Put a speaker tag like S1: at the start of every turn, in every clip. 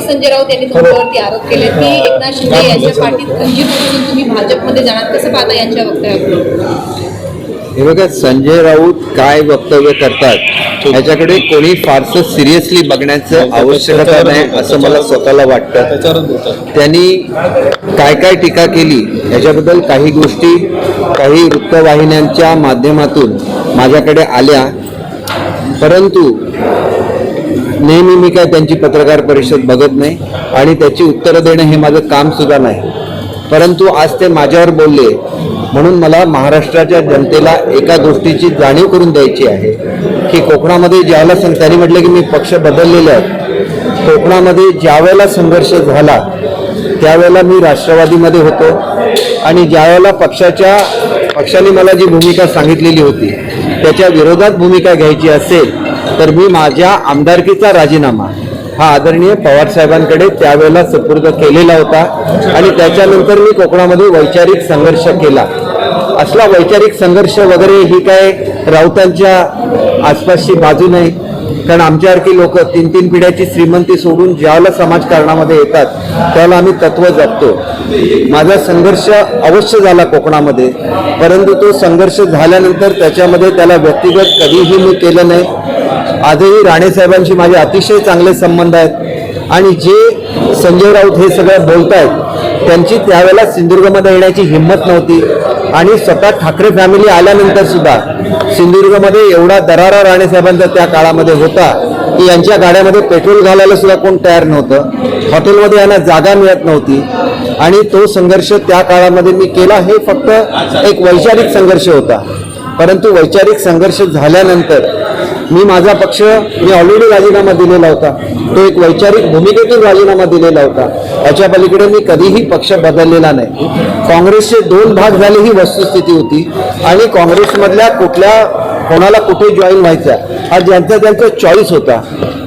S1: संजय राऊत यांनी तुमच्यावरती आरोप केले की एकनाथ शिंदे यांच्या पाठीत खंजीर घुसून तुम्ही भाजपमध्ये जाणार. कसं पाहता यांच्या वक्तव्याकडे
S2: हे बघा संजय राऊत काय वक्तव्य करतात ह्याच्याकडे कोणी फारसं सिरियसली बघण्याचं आवश्यकता नाही असं मला स्वतःला वाटतं. त्यांनी काय काय टीका केली ह्याच्याबद्दल काही गोष्टी काही वृत्तवाहिन्यांच्या माध्यमातून माझ्याकडे आल्या. परंतु नेहमी मी काय त्यांची पत्रकार परिषद बघत नाही आणि त्याची उत्तरं देणं हे माझं कामसुद्धा नाही. परंतु आज ते माझ्यावर बोलले म्हणून मला महाराष्ट्राच्या जनतेला एका गोष्टीची जाणीव करून द्यायची आहे की कोकणामध्ये ज्यावेळेला सं- त्यांनी म्हटलं की मी पक्ष बदललेले आहेत कोकणामध्ये ज्यावेळेला संघर्ष झाला त्यावेळेला मी राष्ट्रवादीमध्ये होतो आणि ज्यावेळेला पक्षाच्या पक्षाने मला जी भूमिका सांगितलेली होती त्याच्या विरोधात भूमिका घ्यायची असेल तर मी माझ्या आमदारकीचा राजीनामा हा आदरणीय पवार साहेबांकडे त्यावेळेला सुपूर्द केलेला होता आणि त्याच्यानंतर मी कोकणामध्ये वैचारिक संघर्ष केला. असला वैचारिक संघर्ष वगैरे ही काय राऊतांच्या आसपासची बाजू नाही. कारण आमच्यासारखी लोक तीन तीन पिढ्याची श्रीमंती सोडून ज्याला समाजकारणामध्ये येतात त्याला आम्ही तत्व जपतो. माझा संघर्ष अवश्य झाला कोकणामध्ये परंतु तो संघर्ष झाल्यानंतर त्याच्यामध्ये त्याला व्यक्तिगत कधीही मी केलं नाही. आजही राणेसाहेबांशी माझे अतिशय चांगले संबंध आहेत. आणि जे संजय राऊत हे सगळं बोलत आहेत त्यांची त्यावेळेला सिंधुदुर्गमध्ये येण्याची हिंमत नव्हती. आणि स्वतः ठाकरे फॅमिली आल्यानंतर सुद्धा सिंधुदुर्गमध्ये एवढा दरारा राणे साहेबांचा त्या काळामध्ये होता की यांच्या गाड्यामध्ये पेट्रोल घालायला सुद्धा कोण तयार नव्हतं. हॉटेलमध्ये यांना जागा मिळत नव्हती. आणि तो संघर्ष त्या काळामध्ये मी केला हे फक्त एक वैचारिक संघर्ष होता. परंतु वैचारिक संघर्ष झाल्यानंतर मी माझा पक्ष मी ऑलरेडी राजीनामा दिलेला होता. तो एक वैचारिक भूमिकेतून राजीनामा दिलेला होता. याच्या पलीकडे मी कधीही पक्ष बदललेला नाही. काँग्रेसचे दोन भाग झाले ही वस्तुस्थिती होती. आणि काँग्रेसमधल्या कुठल्या कोणाला कुठे जॉईन व्हायचा हा ज्यांचा त्यांचा चॉईस होता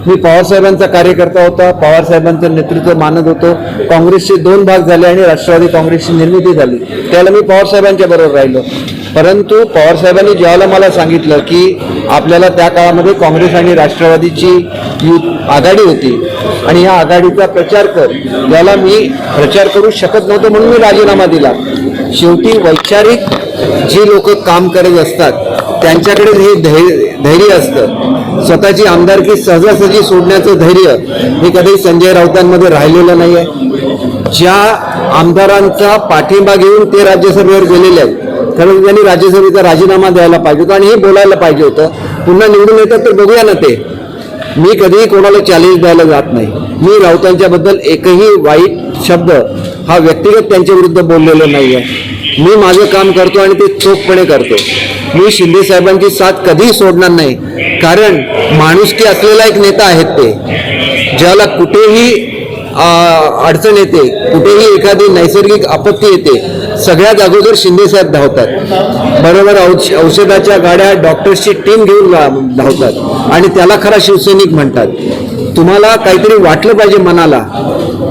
S2: मी पवारसाहेबांचा कार्यकर्ता होता पवारसाहेबांचं नेतृत्व मानत होतो. काँग्रेसचे दोन भाग झाले आणि राष्ट्रवादी काँग्रेसची निर्मिती झाली. त्याला मी पवारसाहेबांच्या बरोबर राहिलो. परंतु पवारसाहेबांनी ज्यावेळेला मला सांगितलं की आपल्याला त्या काळामध्ये काँग्रेस आणि राष्ट्रवादीची युथ आघाडी होती आणि या आघाडीचा प्रचार कर याला मी प्रचार करू शकत नव्हतो म्हणून मी राजीनामा दिला. शेवटी वैचारिक जे लोक काम करत असतात त्यांच्याकडे हे धैर्य धैर्य असतं. स्वतःची आमदारकी सहजासहजी सोडण्याचं धैर्य हे कधी संजय राऊतांमध्ये राहिलेलं नाही आहे ज्या आमदारांचा पाठिंबा घेऊन ते राज्यसभेवर गेलेले आहेत कारण म्हणजे त्यांनी राज्यसभेचा राजीनामा द्यायला पाहिजे होता आणि हे बोलायला पाहिजे होतं. पुन्हा निवडून येतात तर बघूया ना ते. मी कधीही कोणाला चॅलेंज द्यायला जात नाही. मी राऊतांच्याबद्दल एकही वाईट शब्द हा व्यक्तिगत त्यांच्याविरुद्ध बोललेला नाही आहे मी माझं काम करतो आणि ते चोखपणे करतो. मी शिंदे साहेबांची साथ कधीही सोडणार नाही. कारण माणुसकी असलेला एक नेता आहेत ते. ज्याला कुठेही अडचण येते कुठेही एखादी नैसर्गिक आपत्ती येते सगळ्यात अगोदर शिंदे साहेब धावतात. बरोबर औष औषधाच्या गाड्या डॉक्टर्सची टीम घेऊन धावतात. आणि त्याला खरा शिवसैनिक म्हणतात. तुम्हाला काहीतरी वाटलं पाहिजे मनाला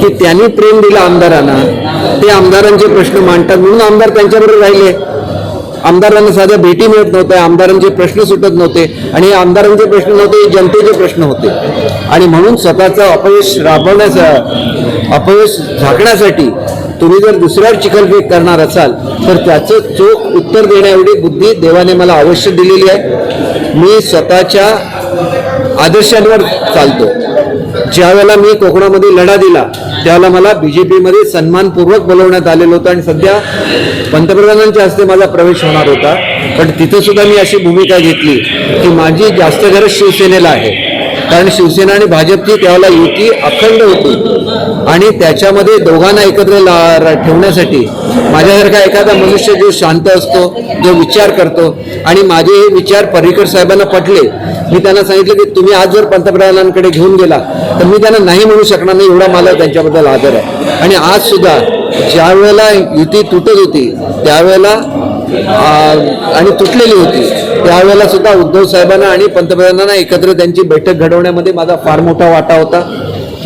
S2: की त्यांनी प्रेम दिलं आमदारांना. ते आमदारांचे प्रश्न मांडतात म्हणून आमदार त्यांच्याबरोबर राहिले. आमदारांना साध्या भेटी मिळत नव्हत्या आमदारांचे प्रश्न सुटत नव्हते आणि आमदारांचे प्रश्न नव्हते जनतेचे प्रश्न होते. आणि म्हणून स्वतःचं अपयश राबवण्याचा अपयश झाकण्यासाठी तुम्ही जर दुसऱ्यावर चिखलफेक करणार असाल तर त्याचं चोख उत्तर देण्याएवढी बुद्धी देवाने मला अवश्य दिलेली आहे. मी स्वतःच्या आदर्शांवर चालतो. ज्यावेळेला मी कोकणामध्ये लढा दिला त्यावेळेला मला बीजेपीमध्ये सन्मानपूर्वक बोलवण्यात आलेलं होतं आणि सध्या पंतप्रधानांच्या हस्ते माझा प्रवेश होणार होता. पण तिथं सुद्धा मी अशी भूमिका घेतली की माझी जास्त गरज शिवसेनेला आहे. कारण शिवसेना आणि भाजपची त्यावेळेला युती अखंड होती. आणि त्याच्यामध्ये दोघांना एकत्र ला- ठेवण्यासाठी माझ्यासारखा एखादा मनुष्य जो शांत असतो जो विचार करतो आणि माझे हे विचार पर्रिकर साहेबांना पटले. मी त्यांना सांगितलं की तुम्ही आज जर पंतप्रधानांकडे घेऊन गेला तर मी त्यांना नाही म्हणू शकणार नाही एवढा मला त्यांच्याबद्दल आदर आहे. आणि आज सुद्धा ज्या वेळेला युती तुटत होती त्यावेळेला आणि तुटलेली होती त्यावेळेला सुद्धा उद्धव साहेबांना आणि पंतप्रधानांना एकत्र त्यांची बैठक घडवण्यामध्ये माझा फार मोठा वाटा होता.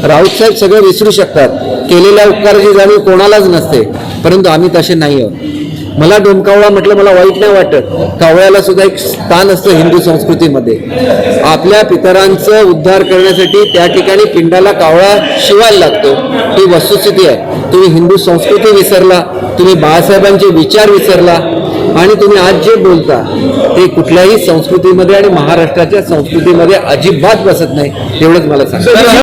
S2: राऊत साहेब सगळं विसरू शकतात. केलेल्या उपकाराची जाणीव कोणालाच नसते. परंतु आम्ही तसे नाही आहोत मला डोमकावळा म्हटलं मला वाईट नाही वाटत. कावळ्याला सुद्धा एक स्थान असतं हिंदू संस्कृतीमध्ये. आपल्या पितरांचं उद्धार करण्यासाठी त्या ठिकाणी पिंडाला कावळा शिवायला लागतो. ही वस्तुस्थिती आहे. तुम्ही हिंदू संस्कृती विसरला. तुम्ही बाळासाहेबांचे विचार विसरला. आणि तुम्ही आज जे बोलता ते कुठल्याही संस्कृतीमध्ये आणि महाराष्ट्राच्या संस्कृतीमध्ये अजिबात बसत नाही एवढंच मला सांग